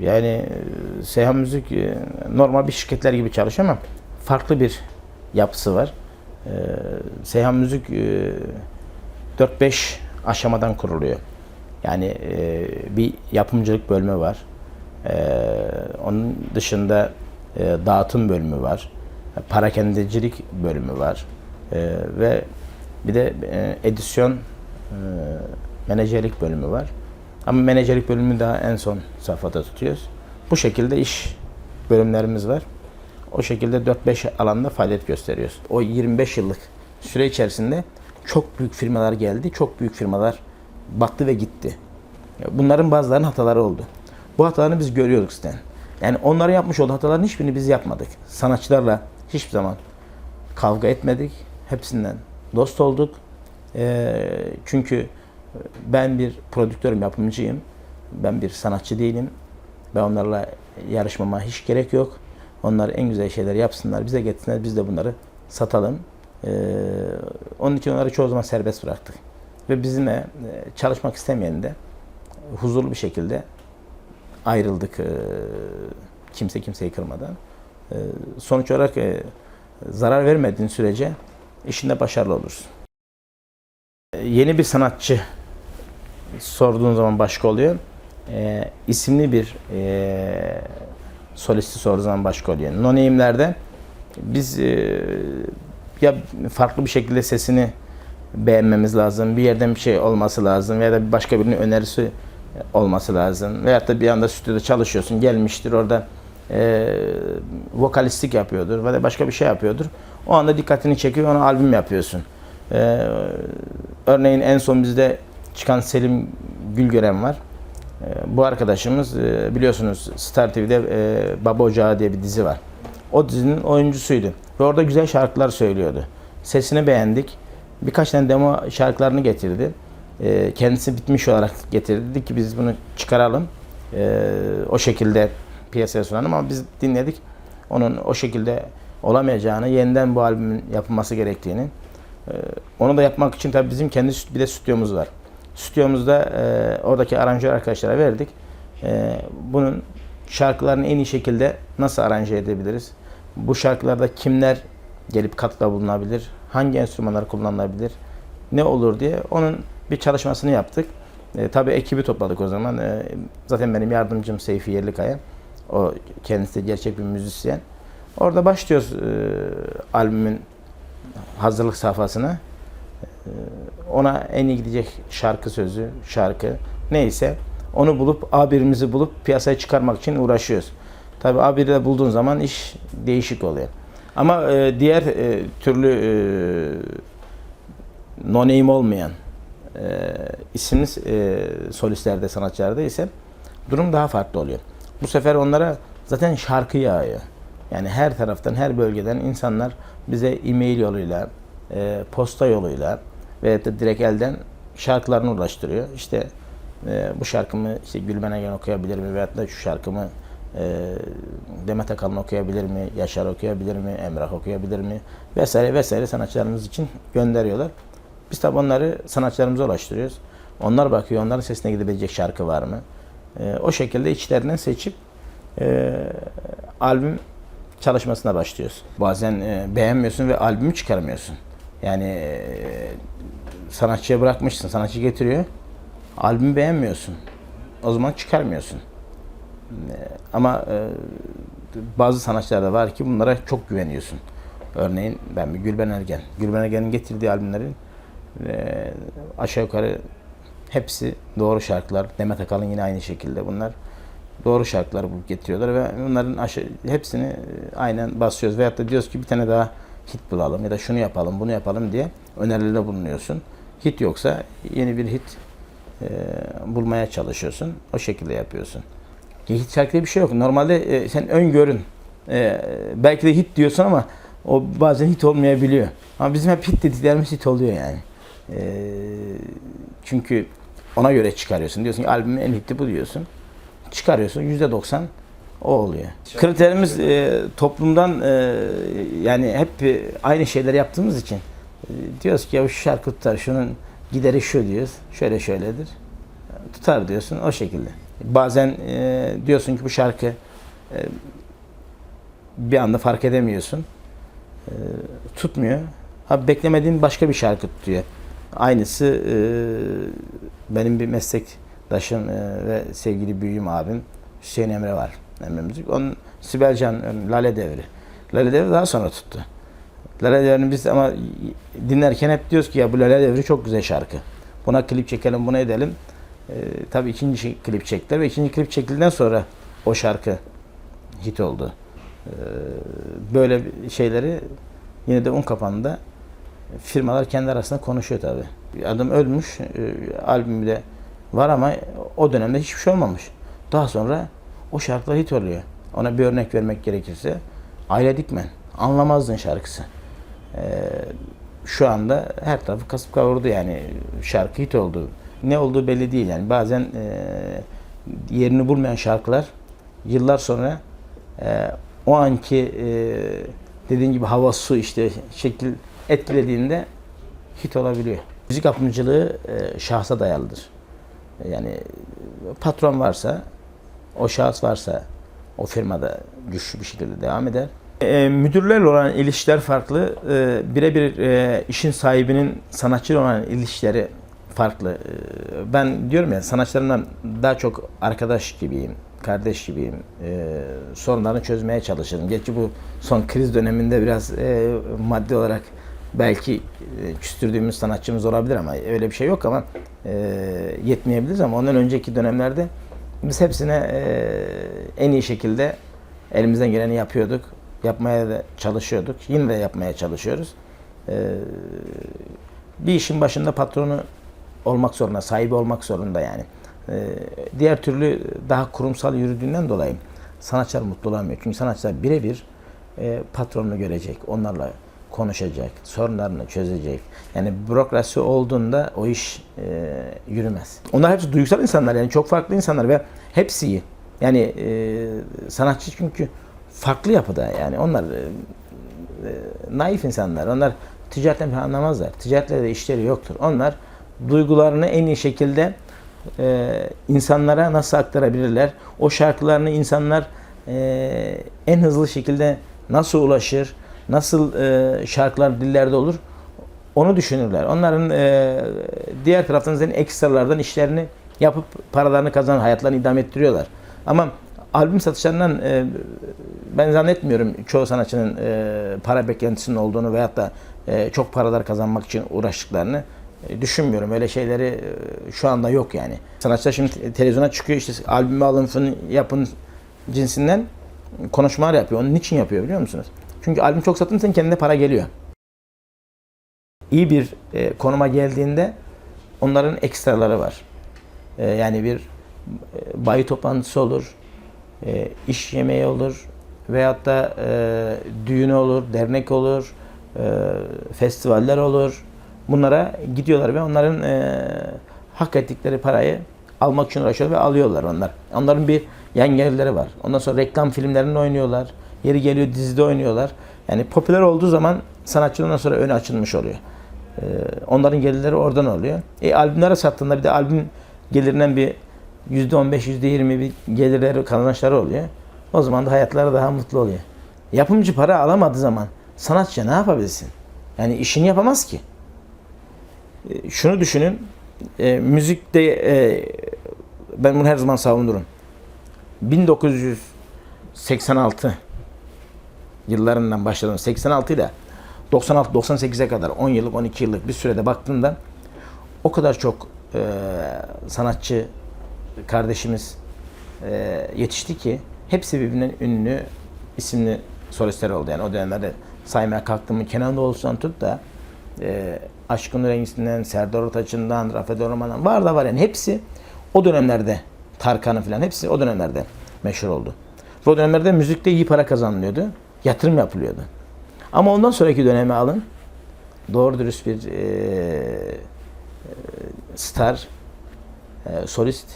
Yani e, Seyhan Müzik e, normal bir şirketler gibi çalışıyor ama farklı bir yapısı var. E, Seyhan Müzik e, 4-5 aşamadan kuruluyor. Yani e, bir yapımcılık bölümü var. E, onun dışında e, dağıtım bölümü var. Parakendecilik bölümü var. E, ve bir de e, edisyon e, menajerlik bölümü var. Ama menajerlik bölümünü daha en son safhada tutuyoruz. Bu şekilde iş bölümlerimiz var. O şekilde 4-5 alanda faaliyet gösteriyoruz. O 25 yıllık süre içerisinde çok büyük firmalar geldi. Çok büyük firmalar battı ve gitti. Bunların bazılarının hataları oldu. Bu hatalarını biz görüyorduk zaten. Yani onların yapmış olduğu hataların hiçbirini biz yapmadık. Sanatçılarla hiçbir zaman kavga etmedik. Hepsinden dost olduk. Ee, çünkü ben bir prodüktörüm, yapımcıyım. Ben bir sanatçı değilim. Ben onlarla yarışmama hiç gerek yok. Onlar en güzel şeyler yapsınlar, bize getirsinler, biz de bunları satalım. Ee, onun için onları çoğu zaman serbest bıraktık. Ve bizimle e, çalışmak istemeyen de huzurlu bir şekilde ayrıldık. Ee, kimse kimseyi kırmadan. Ee, sonuç olarak e, zarar vermediğin sürece işinde başarılı olursun. Ee, Yeni bir sanatçı sorduğun zaman başka oluyor. Ee, isimli bir e, solisti sorduğun zaman başka oluyor. No name'lerde biz e, ya farklı bir şekilde sesini beğenmemiz lazım. Bir yerden bir şey olması lazım veya da başka birinin önerisi olması lazım. Veyahut da bir anda stüdyoda çalışıyorsun. Gelmiştir orada e, vokalistlik yapıyordur veya başka bir şey yapıyordur. O anda dikkatini çekiyor, ona albüm yapıyorsun. E, örneğin en son bizde çıkan Selim Gülgören var. E, bu arkadaşımız e, biliyorsunuz Star TV'de e, Baba Ocağı diye bir dizi var. O dizinin oyuncusuydu. Ve orada güzel şarkılar söylüyordu. Sesini beğendik. Birkaç tane demo şarkılarını getirdi. E, kendisi bitmiş olarak getirdi. Dedi ki biz bunu çıkaralım. E, o şekilde piyasaya sunalım ama biz dinledik. Onun o şekilde olamayacağını, yeniden bu albümün yapılması gerektiğini. Onu da yapmak için tabii bizim kendi bir de stüdyomuz var. Stüdyomuzda e, oradaki aranjör arkadaşlara verdik. E, bunun şarkılarını en iyi şekilde nasıl aranje edebiliriz? Bu şarkılarda kimler gelip katkıda bulunabilir? Hangi enstrümanlar kullanılabilir? Ne olur diye onun bir çalışmasını yaptık. E, tabii ekibi topladık o zaman. E, zaten benim yardımcım Seyfi Yerlikaya. O kendisi de gerçek bir müzisyen. Orada başlıyoruz e, albümün hazırlık safhasına. E, ona en iyi gidecek şarkı sözü, şarkı neyse onu bulup A1'imizi bulup piyasaya çıkarmak için uğraşıyoruz. Tabii A1'i de bulduğun zaman iş değişik oluyor. Ama e, diğer e, türlü e, no olmayan e, isimli e, solistlerde, sanatçılarda ise durum daha farklı oluyor. Bu sefer onlara zaten şarkı yağıyor. Yani her taraftan, her bölgeden insanlar bize e-mail yoluyla, e, posta yoluyla ve de direkt elden şarkılarını ulaştırıyor. İşte e, bu şarkımı işte Gülben Ergen okuyabilir mi veyahut da şu şarkımı e, Demet Akalın okuyabilir mi, Yaşar okuyabilir mi, Emrah okuyabilir mi vesaire vesaire sanatçılarımız için gönderiyorlar. Biz tabi onları sanatçılarımıza ulaştırıyoruz. Onlar bakıyor, onların sesine gidebilecek şarkı var mı? E, o şekilde içlerinden seçip e, albüm çalışmasına başlıyoruz. Bazen e, beğenmiyorsun ve albümü çıkarmıyorsun. Yani e, sanatçıya bırakmışsın, sanatçı getiriyor. Albümü beğenmiyorsun. O zaman çıkarmıyorsun. E, ama e, bazı sanatçılar da var ki bunlara çok güveniyorsun. Örneğin ben bir Gülben Ergen. Gülben Ergen'in getirdiği albümlerin aşağı yukarı hepsi doğru şarkılar. Demet Akalın yine aynı şekilde bunlar doğru şarkılar bulup getiriyorlar ve bunların aşağı, hepsini aynen basıyoruz. Veyahut da diyoruz ki bir tane daha hit bulalım ya da şunu yapalım, bunu yapalım diye önerilerde bulunuyorsun. Hit yoksa yeni bir hit e, bulmaya çalışıyorsun. O şekilde yapıyorsun. Hit şarkıda bir şey yok. Normalde e, sen öngörün. E, belki de hit diyorsun ama o bazen hit olmayabiliyor. Ama bizim hep hit dediklerimiz hit oluyor yani. E, çünkü ona göre çıkarıyorsun. Diyorsun ki albümün en hitti bu diyorsun. Çıkarıyorsun. Yüzde doksan o oluyor. Kriterimiz e, toplumdan e, yani hep e, aynı şeyleri yaptığımız için e, diyoruz ki ya şu şarkı tutar, şunun gideri şu diyoruz. Şöyle şöyledir. Tutar diyorsun o şekilde. Bazen e, diyorsun ki bu şarkı e, bir anda fark edemiyorsun. E, tutmuyor. Ha beklemediğin başka bir şarkı tutuyor. Aynısı e, benim bir meslektaşım e, ve sevgili büyüğüm abim Hüseyin Emre var. Emre Müzik. Onun Sibel Can e, Lale Devri. Lale Devri daha sonra tuttu. Lale Devri'ni biz ama dinlerken hep diyoruz ki ya bu Lale Devri çok güzel şarkı. Buna klip çekelim, buna edelim. Ee, tabii ikinci şey- klip çektiler ve ikinci klip çekildikten sonra o şarkı hit oldu. Ee, böyle şeyleri yine de un kapanında firmalar kendi arasında konuşuyor tabii. Adam ölmüş, e, albümü de var ama o dönemde hiçbir şey olmamış. Daha sonra o şarkılar hit oluyor. Ona bir örnek vermek gerekirse Aile Dikmen, Anlamazdın şarkısı. Ee, şu anda her tarafı kasıp kavurdu yani şarkı hit oldu. Ne olduğu belli değil yani bazen e, yerini bulmayan şarkılar yıllar sonra e, o anki e, dediğin gibi hava su işte şekil etkilediğinde hit olabiliyor. Müzik yapımcılığı e, şahsa dayalıdır. Yani patron varsa, o şahıs varsa o firmada güçlü bir şekilde devam eder. E, müdürlerle olan ilişkiler farklı. E, birebir e, işin sahibinin sanatçıyla olan ilişkileri farklı. E, ben diyorum ya sanatçılarımdan daha çok arkadaş gibiyim, kardeş gibiyim. E, sorunlarını çözmeye çalışırım. Gerçi bu son kriz döneminde biraz e, maddi olarak belki e, küstürdüğümüz sanatçımız olabilir ama öyle bir şey yok ama e, yetmeyebiliriz ama ondan önceki dönemlerde biz hepsine e, en iyi şekilde elimizden geleni yapıyorduk. Yapmaya da çalışıyorduk. Yine de yapmaya çalışıyoruz. E, bir işin başında patronu olmak zorunda, sahibi olmak zorunda yani. E, diğer türlü daha kurumsal yürüdüğünden dolayı sanatçılar mutlu olamıyor. Çünkü sanatçılar birebir e, patronunu görecek, onlarla konuşacak, sorunlarını çözecek. Yani bürokrasi olduğunda o iş e, yürümez. Onlar hepsi duygusal insanlar yani çok farklı insanlar ve hepsi iyi. Yani e, sanatçı çünkü farklı yapıda yani onlar e, e, naif insanlar. Onlar ticaretten falan anlamazlar. Ticaretle de işleri yoktur. Onlar duygularını en iyi şekilde e, insanlara nasıl aktarabilirler? O şarkılarını insanlar e, en hızlı şekilde nasıl ulaşır? Nasıl e, şarkılar dillerde olur? Onu düşünürler. Onların e, diğer taraftan zaten ekstralardan işlerini yapıp paralarını kazan, hayatlarını idame ettiriyorlar. Ama albüm satışlarından e, ben zannetmiyorum çoğu sanatçının e, para beklentisinin olduğunu veyahut da e, çok paralar kazanmak için uğraştıklarını e, düşünmüyorum. Öyle şeyleri e, şu anda yok yani. Sanatçılar şimdi televizyona çıkıyor işte albümü alın yapın cinsinden konuşmalar yapıyor. Onun niçin yapıyor biliyor musunuz? Çünkü albüm çok satın senin kendine para geliyor. İyi bir e, konuma geldiğinde onların ekstraları var. E, yani bir e, bayi toplantısı olur, e, iş yemeği olur veyahut da e, düğün olur, dernek olur, e, festivaller olur. Bunlara gidiyorlar ve onların e, hak ettikleri parayı almak için uğraşıyor ve alıyorlar onlar. Onların bir yan gelirleri var. Ondan sonra reklam filmlerinde oynuyorlar. Yeri geliyor dizide oynuyorlar. Yani popüler olduğu zaman sanatçı ondan sonra önü açılmış oluyor. Ee, onların gelirleri oradan oluyor. E, albümlere sattığında bir de albüm gelirinden bir %15, %20 bir gelirleri, kazançları oluyor. O zaman da hayatları daha mutlu oluyor. Yapımcı para alamadığı zaman sanatçı ne yapabilsin? Yani işini yapamaz ki. E, şunu düşünün, e, müzikte e, ben bunu her zaman savunurum. 1986 yıllarından başladım. 86 ile 96-98'e kadar 10 yıllık 12 yıllık bir sürede baktığında o kadar çok e, sanatçı kardeşimiz e, yetişti ki hepsi birbirinden ünlü isimli solistler oldu. Yani o dönemlerde saymaya kalktım mı Kenan Doğulu'sundan tut da e, Aşkın Rengisi'nden, Serdar Ortaç'ından, Rafet Orman'dan var da var yani hepsi o dönemlerde Tarkan'ın falan hepsi o dönemlerde meşhur oldu. O dönemlerde müzikte iyi para kazanılıyordu. Yatırım yapılıyordu. Ama ondan sonraki dönemi alın. Doğru dürüst bir e, e, star, e, solist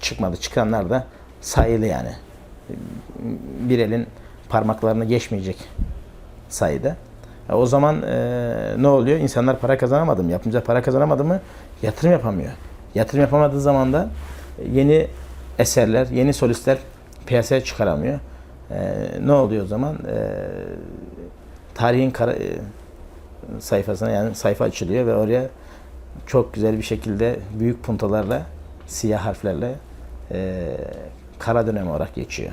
çıkmadı. Çıkanlar da sayılı yani. Bir elin parmaklarını geçmeyecek sayıda. E, o zaman e, ne oluyor? İnsanlar para kazanamadı mı? Yapımcılar para kazanamadı mı? Yatırım yapamıyor. Yatırım yapamadığı zaman da yeni eserler, yeni solistler piyasaya çıkaramıyor. E, ne oluyor o zaman? E, tarihin kara, e, sayfasına yani sayfa açılıyor ve oraya çok güzel bir şekilde büyük puntolarla, siyah harflerle e, kara dönem olarak geçiyor.